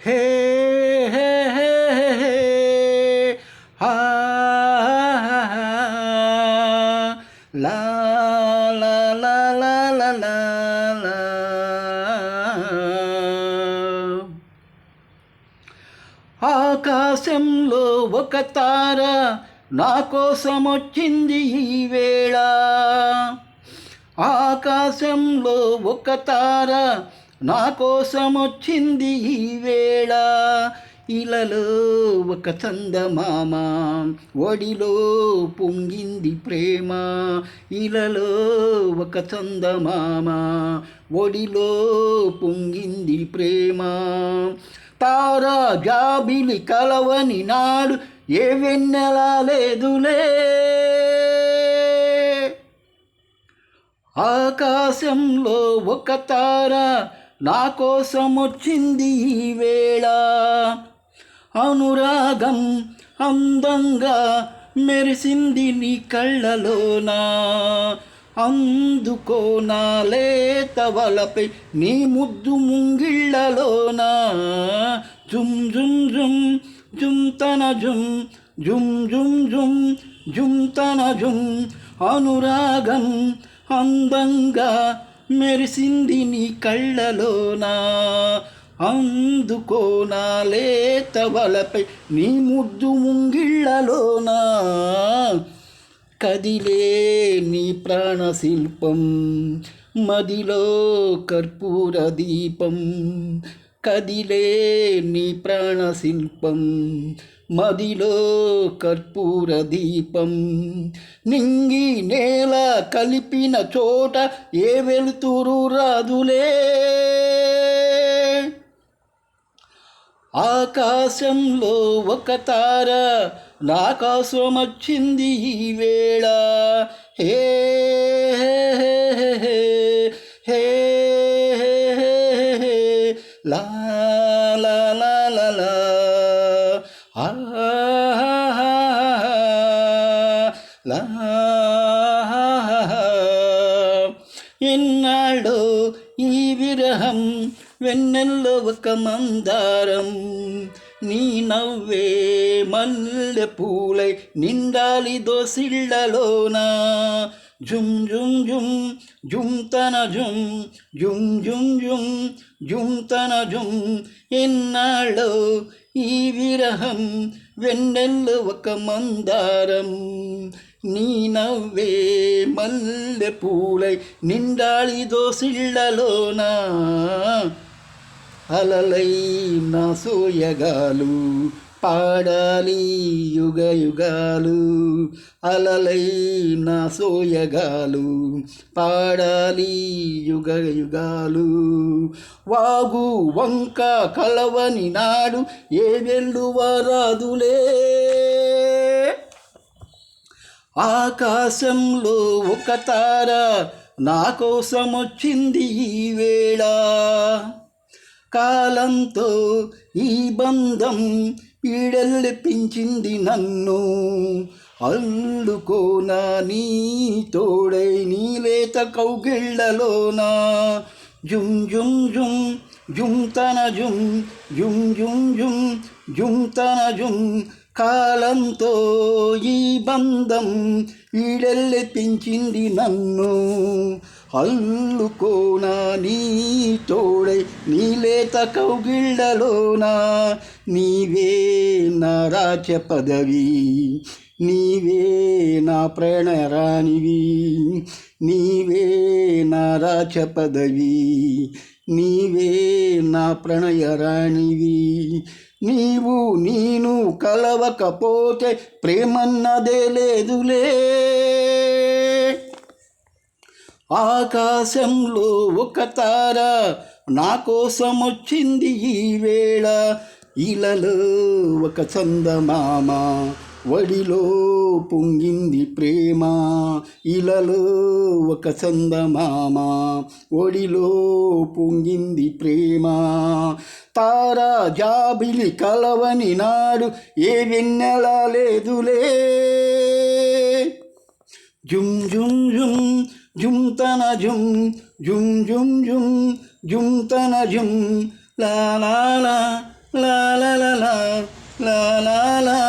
హే హే హే హే హే హా లా లా లా లా లా లా ఆకాశంలో ఒక తార నా కోసం ఈ వేళ. ఆకాశంలో ఒక తార నా కోసమొచ్చింది ఈ వేళ. ఇలలో ఒక చందమామ ఒడిలో పొంగింది ప్రేమ. ఇలలో ఒక చందమామ ఒడిలో పొంగింది ప్రేమ. తారా జాబిలి కలవని నాడు ఏ వెన్నెలా లేదులే. ఆకాశంలో ఒక తార నా కోసం వచ్చింది ఈ వేళ. అనురాగం అందంగా మెరిసింది నీ కళ్ళలోనా. అందుకోనా లేత వలపై నీ ముద్దు ముంగిళ్ళలోనా. జుమ్ జుమ్ జుమ్ జుమ్ తన జుమ్ జుమ్ జుమ్ జుమ్ జుమ్ తన జుమ్. అనురాగం అందంగా మెరిసింది నీ కళ్ళలోనా? అందుకోనా లేత వలపై నీ ముద్దు ముంగిళ్ళలోనా? కదిలే నీ ప్రాణశిల్పం మదిలో కర్పూర దీపం కదిలే నీ ప్రాణశిల్పం మదిలో కర్పూర దీపం. నింగి నేల కలిపిన చోట ఏ వెలుతురు రాదులే. ఆకాశంలో ఒక తార నాకాశం వచ్చింది ఈ వేళ. హే ఎన్నాడో ఈ విరహం వెన్నెల్లో ఒక మందారం. నీ నవ్వే మల్లె పూలై నిండాలి దోసిళ్ళలోన. జుమ్ జుమ్ జుమ్ జుమ్ తన జుమ్ జుమ్ జుమ్ జుమ్ జుమ్ తన జుమ్ ఎన్నాళ్ళో ఈ విరహం వెన్నెల్లో ఒక మందారం. నీ నవ్వే మల్లె పూలై నిండాలి దోసిళ్ళలోనా అలలై నా సోయగాలు పాడాలి యుగ యుగాలు అలలై నా సోయగాలు పాడాలి యుగ యుగాలు వాగు వంక కలవని నాడు ఏ వెల్లువరాదులే ఆకాశంలో ఒక తార నా కోసం వచ్చింది ఈ వేళ. కాలంతో ఈ బంధం ఈడల్లెప్పించింది నన్ను. అల్లుకోనా నీ తోడై నీలేత కౌగిళ్ళలోనా జుమ్ జుమ్ జుమ్ జుమ్ తన జుమ్ జుమ్ జుమ్ జుమ్ జుమ్ తన జుమ్ కాలంతో ఈ బంధం ఈడెల్లెప్పించింది నన్ను. అల్లుకోనా నీ తోడై నీలేత కౌగిళ్ళలోనా నీవే నా రాజ్య పదవి నీవే నా ప్రణరానివి నీవే నా రాజ పదవి నీవే నా ప్రణయరాణివి. నీవు నేను కలవకపోతే ప్రేమన్నదే లేదులే. ఆకాశంలో ఒక తార నా కోసం వచ్చింది ఈ వేళ. ఇలలో ఒక చందమామ. వడిలో పొంగింది ప్రేమ ఇలలో ఒక చందమామ ఒడిలో పొంగింది ప్రేమ తారా జాబిలి కలవని నాడు ఏ వెన్నెల లేదులే జుమ్ జుమ్ జుమ్ జుమ్ తన జుమ్ జుమ్ జుమ్ జుమ్ జుమ్ తన జుమ్ లా లా లా లా లా లా లా లా లా లా లా లా లా లా లా